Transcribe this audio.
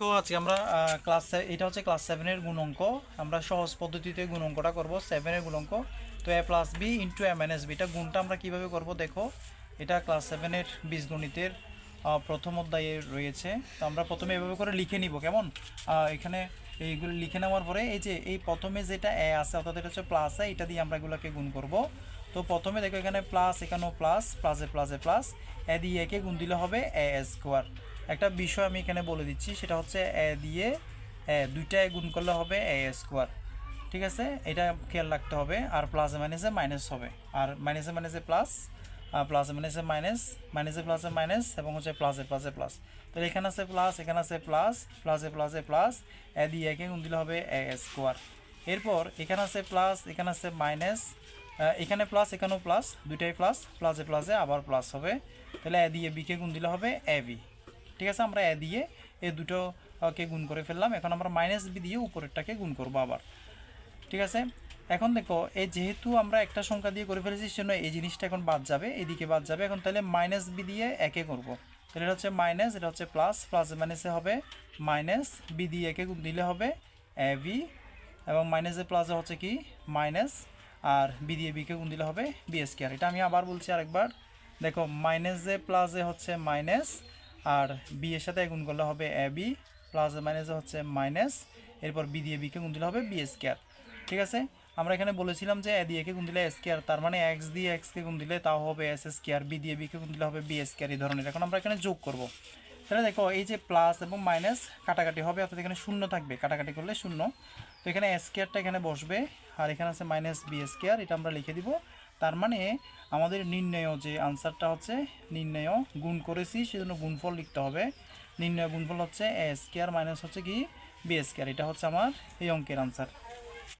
আজকে আমরা ক্লাস এটা হচ্ছে ক্লাস সেভেনের গুণ অঙ্ক আমরা সহজ পদ্ধতিতে গুণ অঙ্কটা করব সেভেনের গুণ অঙ্ক তো A plus B into A minus B এটা গুণটা আমরা কীভাবে করব দেখো। এটা ক্লাস সেভেনের বীজগণিতের প্রথম অধ্যায়ে রয়েছে। তো আমরা প্রথমে এভাবে করে লিখে নিব, কেমন? এখানে এইগুলো লিখে নেওয়ার পরে এই যে, এই প্রথমে যেটা এ আছে, অর্থাৎ এটা হচ্ছে প্লাস এ এটা দিয়ে আমরা এগুলোকে গুণ করব। তো প্রথমে দেখো এখানে প্লাস এখানেও প্লাস প্লাসে প্লাসে প্লাস এ দিয়ে একে গুণ দিলে হবে এ স্কোয়ার একটা বিষয় আমি এখানে বলে দিচ্ছি, সেটা হচ্ছে এ দিয়ে এ দুইটায় গুণ করলে হবে এ স্কোয়ার, ঠিক আছে? এটা খেয়াল রাখতে হবে, আর প্লাসে মাইনাসে মাইনাস হবে, আর মাইনাসে মাইনাসে প্লাস আর প্লাসে মাইনাসে মাইনাস মাইনাসে প্লাসে মাইনাস এবং হচ্ছে প্লাসে প্লাসে প্লাস তাহলে এখানে আছে প্লাস এখানে আছে প্লাস প্লাসে প্লাসে প্লাস এ দিয়ে একে গুণ দিলে হবে এ স্কোয়ার। এরপর এখানে আছে প্লাস এখানে আছে মাইনাস এখানে প্লাস এখানেও প্লাস দুইটাই প্লাস প্লাসে প্লাসে আবার প্লাস হবে। তাহলে এ দিয়ে বিকে গুণ দিলে হবে এ বি ঠিক আছে আমরা এ দিয়ে এ দুটো আহ, কে গুণ করে ফেললাম। এখন আমরা মাইনাস বি দিয়ে উপরেরটাকে গুণ করব আবার। ঠিক আছে? এখন দেখো এই যেহেতু আমরা একটা সংখ্যা দিয়ে করে ফেলেছি সেজন্য এই জিনিসটা এখন বাদ যাবে এদিকে বাদ যাবে। এখন তাহলে মাইনাস বি দিয়ে একে করব। তাহলে এটা হচ্ছে মাইনাস এটা হচ্ছে প্লাস প্লাস মাইনাসে হবে মাইনাস বি দিয়ে একে দিলে হবে এ বি এবং মাইনাসে প্লাসে হচ্ছে কি? মাইনাস আর বি দিয়ে বিকে গুণ দিলে হবে বি স্কোয়ার এটা আমি আবার বলছি আরেকবার। দেখো মাইনাসে প্লাসে হচ্ছে মাইনাস আর বি এর সাথে গুণ করলে হবে এ বি প্লাস মাইনাসে হচ্ছে মাইনাস এরপর বি দিয়ে বিকে গুণ দিলে হবে বি স্কোয়ার ঠিক আছে? আমরা এখানে বলেছিলাম যে এ দিয়ে কে গুণ দিলে স্কোয়ার তার মানে এক্স দিয়ে এক্সকে গুণ দিলে তাও হবে এস স্কোয়ার বি দিয়ে বিকে গুণ দিলে হবে বি স্কোয়ার এই ধরনের। এখন আমরা এখানে যোগ করব। তাহলে দেখো, এই যে প্লাস এবং মাইনাস কাটাকাটি হবে, অর্থাৎ এখানে শূন্য থাকবে, কাটাকাটি করলে শূন্য। তো এখানে স্কোয়ারটা এখানে বসবে, আর এখানে আছে মাইনাস বি স্কোয়ার এটা আমরা লিখে দিব। তার মানে আমাদের নির্ণয় যে আনসারটা হচ্ছে নির্ণয় গুণ করেছি, সেজন্য গুণফল লিখতে হবে। নির্ণয় গুণফল হচ্ছে এ স্কোয়ার মাইনাস হচ্ছে কি? বি স্কোয়ার এটা হচ্ছে আমার এই অঙ্কের আনসার।